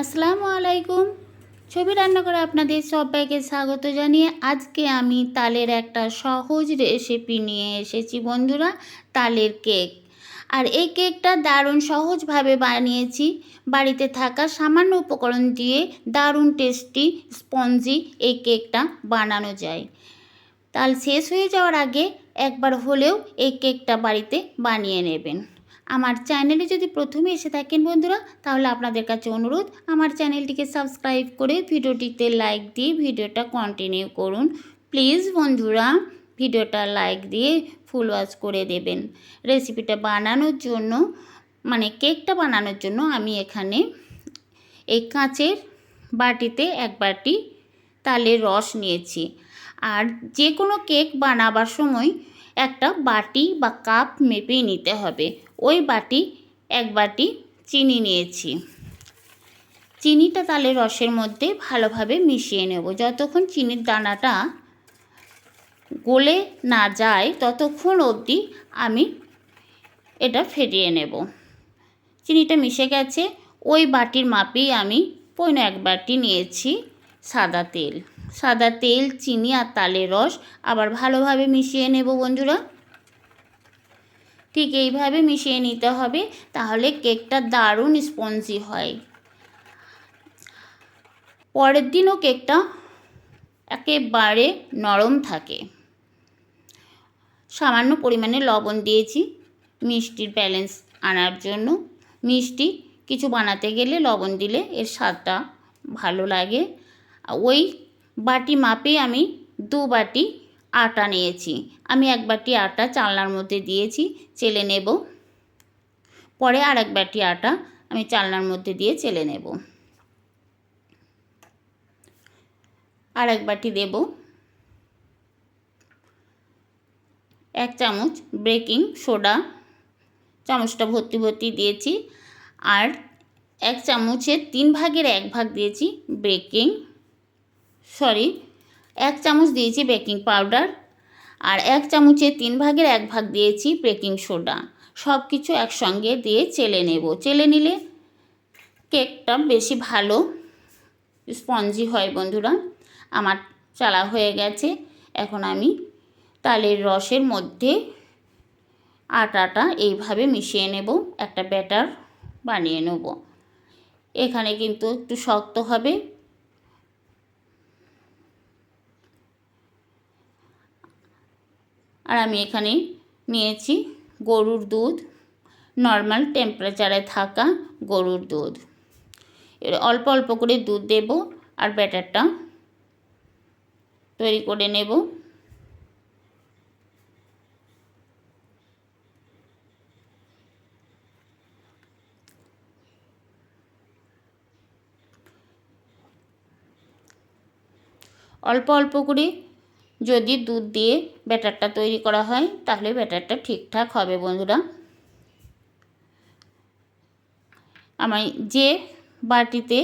আসসালামু আলাইকুম। ছবি রান্না করে আপনাদের সবাইকে স্বাগত জানিয়ে আজকে আমি তালের একটা সহজ রেসিপি নিয়ে এসেছি বন্ধুরা, তালের কেক। আর এই কেকটা দারুণ সহজভাবে বানিয়েছি। বাড়িতে থাকা সামান্য উপকরণ দিয়ে দারুণ টেস্টি স্পঞ্জি এই কেকটা বানানো যায়। তাল শেষ হয়ে যাওয়ার আগে একবার হলেও এই কেকটা বাড়িতে বানিয়ে নেবেন। আমার চ্যানেলে যদি প্রথমে এসে থাকেন বন্ধুরা, তাহলে আপনাদের কাছে অনুরোধ, আমার চ্যানেলটিকে সাবস্ক্রাইব করে ভিডিওটিতে লাইক দিয়ে ভিডিওটা কন্টিনিউ করুন। প্লিজ বন্ধুরা, ভিডিওটা লাইক দিয়ে ফুল ওয়াশ করে দেবেন। রেসিপিটা বানানোর জন্য মানে কেকটা বানানোর জন্য আমি এখানে এই কাঁচের বাটিতে এক বাটি তালের রস নিয়েছি। আর যে কোনো কেক বানাবার সময় একটা বাটি বা কাপ মেপেই নিতে হবে। ওই বাটি, এক বাটি চিনি নিয়েছি। চিনিটা তালের রসের মধ্যে ভালোভাবে মিশিয়ে নেব। যতক্ষণ চিনির দানাটা গলে না যায়, ততক্ষণ অবধি আমি এটা ফেটিয়ে নেব। চিনিটা মিশে গেছে। ওই বাটির মাপেই আমি পৈনো এক বাটি নিয়েছি সাদা তেল। সাদা তেল, চিনি আর তালের রস আবার ভালোভাবে মিশিয়ে নেব বন্ধুরা। ঠিক এইভাবে মিশিয়ে নিতে হবে, তাহলে কেকটা দারুণ স্পঞ্জি হয়। পরের দিনও কেকটা একেবারে নরম থাকে। সামান্য পরিমাণে লবণ দিয়েছি মিষ্টির ব্যালেন্স আনার জন্য। মিষ্টি কিছু বানাতে গেলে লবণ দিলে এর স্বাদটা ভালো লাগে। ওই বাটি মাপে আমি দু বাটি আটা নিয়েছি। আমি এক বাটি আটা চালনার মধ্যে দিয়েছি, চেলে নেব। পরে আর এক বাটি আটা আমি চালনার মধ্যে দিয়ে চেলে নেব। আর এক বাটি দেব। এক চামচ বেকিং সোডা। চামচটা ভর্তি ভর্তি দিয়েছি। আর এক চামচের তিন ভাগের এক ভাগ দিয়েছি বেকিং সরি এক চামচ দিয়েছি বেকিং পাউডার আর এক চামচের তিন ভাগের এক ভাগ দিয়েছি বেকিং সোডা। সব কিছু একসঙ্গে দিয়ে চেলে নেব। চেলে নিলে কেকটা বেশি ভালো স্পঞ্জি হয় বন্ধুরা। আমার চালা হয়ে গেছে। এখন আমি তালের রসের মধ্যে আটাটা এইভাবে মিশিয়ে নেব। একটা ব্যাটার বানিয়ে নেব। এখানে কিন্তু একটু শক্ত হবে। আর আমি এখানে নিয়েছি গরুর দুধ নর্মাল টেম্পারেচারে থাকা গরুর দুধ। এর অল্প অল্প করে দুধ দেব আর ব্যাটারটা তৈরি করে নেব। অল্প অল্প করে যদি দুধ দিয়ে ব্যাটারটা তৈরি করা হয়, তাহলে ব্যাটারটা ঠিকঠাক হবে বন্ধুরা। আমি যে বাটিতে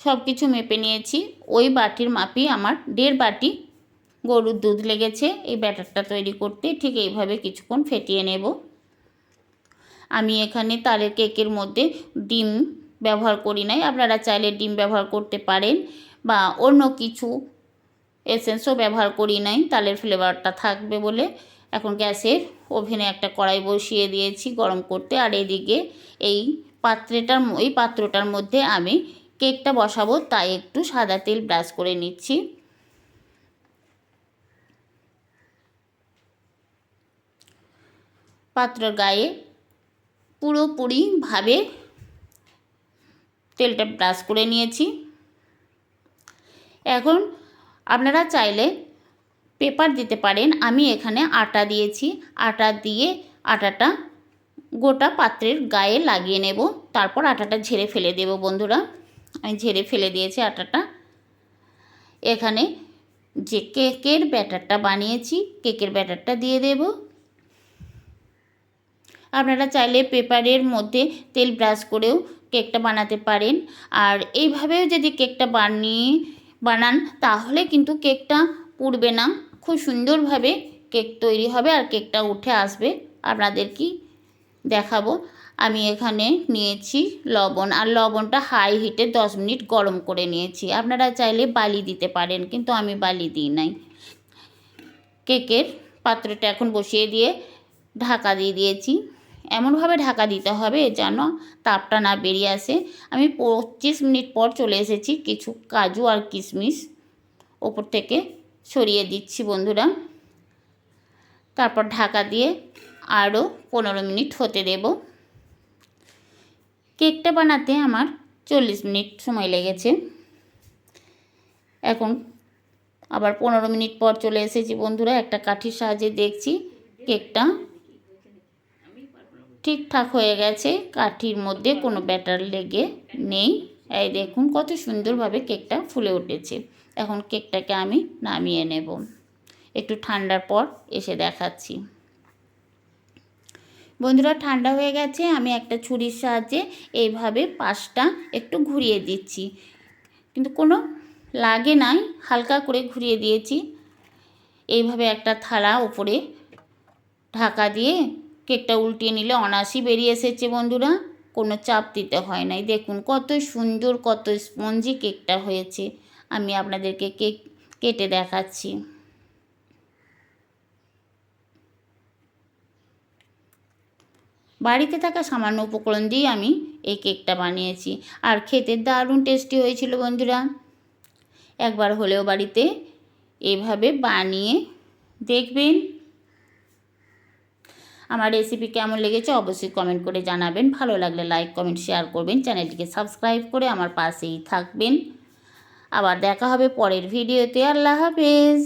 সব কিছু মেপে নিয়েছি, ওই বাটির মাপই আমার দেড় বাটি গরুর দুধ লেগেছে। এই ব্যাটারটা তৈরি করতে ঠিক এইভাবে কিছুক্ষণ ফেটিয়ে নেব। আমি এখানে তালের কেকের মধ্যে ডিম ব্যবহার করি নাই। আপনারা চাইলে ডিম ব্যবহার করতে পারেন বা অন্য কিছু এসেন্সও ব্যবহার করি নাই, তালের ফ্লেভারটা থাকবে বলে। এখন গ্যাসের ওভেনে একটা কড়াই বসিয়ে দিয়েছি গরম করতে। আর এদিকে এই পাত্রেটার এই পাত্রটার মধ্যে আমি কেকটা বসাবো, তাই একটু সাদা তেল ব্রাশ করে নিচ্ছি। পাত্রের গায়ে পুরোপুরিভাবে তেলটা ব্রাশ করে নিয়েছি। এখন আপনারা চাইলে পেপার দিতে পারেন। আমি এখানে আটা দিয়েছি। আটা দিয়ে আটাটা গোটা পাত্রের গায়ে লাগিয়ে নেব। তারপর আটাটা ঝেড়ে ফেলে দেব বন্ধুরা। আমি ঝেড়ে ফেলে দিয়েছি আটাটা। এখানে যে কেকের ব্যাটারটা বানিয়েছি, কেকের ব্যাটারটা দিয়ে দেব। আপনারা চাইলে পেপারের মধ্যে তেল ব্রাশ করেও কেকটা বানাতে পারেন। আর এইভাবেও যদি কেকটা বানিয়ে বানান, তাহলে কিন্তু কেকটা পুড়বে না। খুব সুন্দরভাবে কেক তৈরি হবে আর কেকটা উঠে আসবে। আপনাদের কি দেখাবো? আমি এখানে নিয়েছি লবণ, আর লবণটা হাই হিটে দশ মিনিট গরম করে নিয়েছি। আপনারা চাইলে বালি দিতে পারেন, কিন্তু আমি বালি দিই নাই। কেকের পাত্রটা এখন বসিয়ে দিয়ে ঢাকা দিয়ে দিয়েছি। এমনভাবে ঢাকা দিতে হবে যেন তাপটা না বেরিয়ে আসে। আমি পঁচিশ মিনিট পর চলে এসেছি কিছু কাজু আর কিশমিশ ওপর থেকে সরিয়ে দিচ্ছি বন্ধুরা। তারপর ঢাকা দিয়ে আরও পনেরো মিনিট হতে দেব। কেকটা বানাতে আমার চল্লিশ মিনিট সময় লেগেছে। এখন আবার পনেরো মিনিট পর চলে এসেছি বন্ধুরা, একটা কাঠির সাহায্যে দেখছি কেকটা ঠিকঠাক হয়ে গেছে, কাঠির মধ্যে কোনো ব্যাটার লেগে নেই। এই দেখুন কত সুন্দরভাবে কেকটা ফুলে উঠেছে। এখন কেকটাকে আমি নামিয়ে নেব। একটু ঠান্ডার পর এসে দেখাচ্ছি। বন্ধুরা, ঠান্ডা হয়ে গেছে, আমি একটা ছুরির সাহায্যে এইভাবে পাশটা একটু ঘুরিয়ে দিচ্ছি। কিন্তু কোনো লাগে নাই, হালকা করে ঘুরিয়ে দিয়েছি। এইভাবে একটা থালা উপরে ঢাকা দিয়ে কেকটা উল্টিয়ে নিলে অনাসি বেরিয়ে এসেছে বন্ধুরা। কোনো চাপ দিতে হয় নাই। দেখুন কত সুন্দর, কত স্পঞ্জি কেকটা হয়েছে। আমি আপনাদেরকে কেক কেটে দেখাচ্ছি। বাড়িতে থাকা সামান্য উপকরণ দিয়ে আমি এই কেকটা বানিয়েছি। আর খেতে দারুণ টেস্টি হয়েছিল বন্ধুরা। একবার হলেও বাড়িতে এভাবে বানিয়ে দেখবেন। আমার রেসিপি কেমন লেগেছে অবশ্যই কমেন্ট করে জানাবেন। ভালো লাগলে লাইক কমেন্ট শেয়ার করবেন। চ্যানেলটিকে সাবস্ক্রাইব করে আমার পাশেই থাকবেন। আবার দেখা হবে পরের ভিডিওতে আল্লাহ হাফেজ।